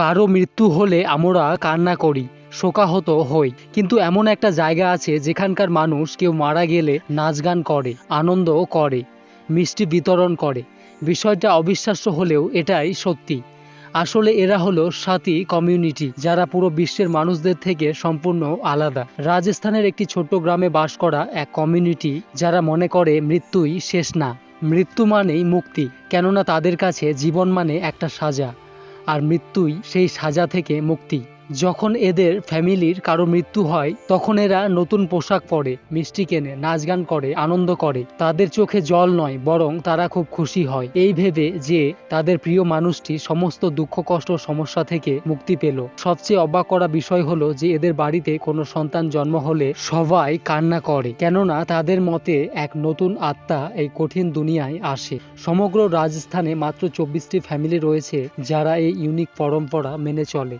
কারও মৃত্যু হলে আমরা কান্না করি, শোকাহত হই। কিন্তু এমন একটা জায়গা আছে যেখানকার মানুষ কেউ মারা গেলে নাচ গান করে, আনন্দ করে, মিষ্টি বিতরণ করে। বিষয়টা অবিশ্বাস্য হলেও এটাই সত্যি। আসলে এরা হলো সাথী কমিউনিটি, যারা পুরো বিশ্বের মানুষদের থেকে সম্পূর্ণ আলাদা। রাজস্থানের একটি ছোট্ট গ্রামে বাস করা এক কমিউনিটি, যারা মনে করে মৃত্যুই শেষ না। মৃত্যু মানেই মুক্তি, কেননা তাদের কাছে জীবন মানে একটা সাজা। আর মৃত্যুই সেই সাজা থেকে মুক্তি। যখন এদের ফ্যামিলির কারও মৃত্যু হয়, তখন এরা নতুন পোশাক পরে, মিষ্টি কেনে নাচ গান করে, আনন্দ করে। তাদের চোখে জল নয়, বরং তারা খুব খুশি হয়। এই ভেবে যে তাদের প্রিয় মানুষটি সমস্ত দুঃখ, কষ্ট, সমস্যা থেকে মুক্তি পেল। সবচেয়ে অবাক করা বিষয় হলো যে এদের বাড়িতে কোনো সন্তান জন্ম হলে সবাই কান্না করে। কেননা তাদের মতে এক নতুন আত্মা এই কঠিন দুনিয়ায় আসে। সমগ্র রাজস্থানে মাত্র চব্বিশটি ফ্যামিলি রয়েছে যারা এই ইউনিক পরম্পরা মেনে চলে।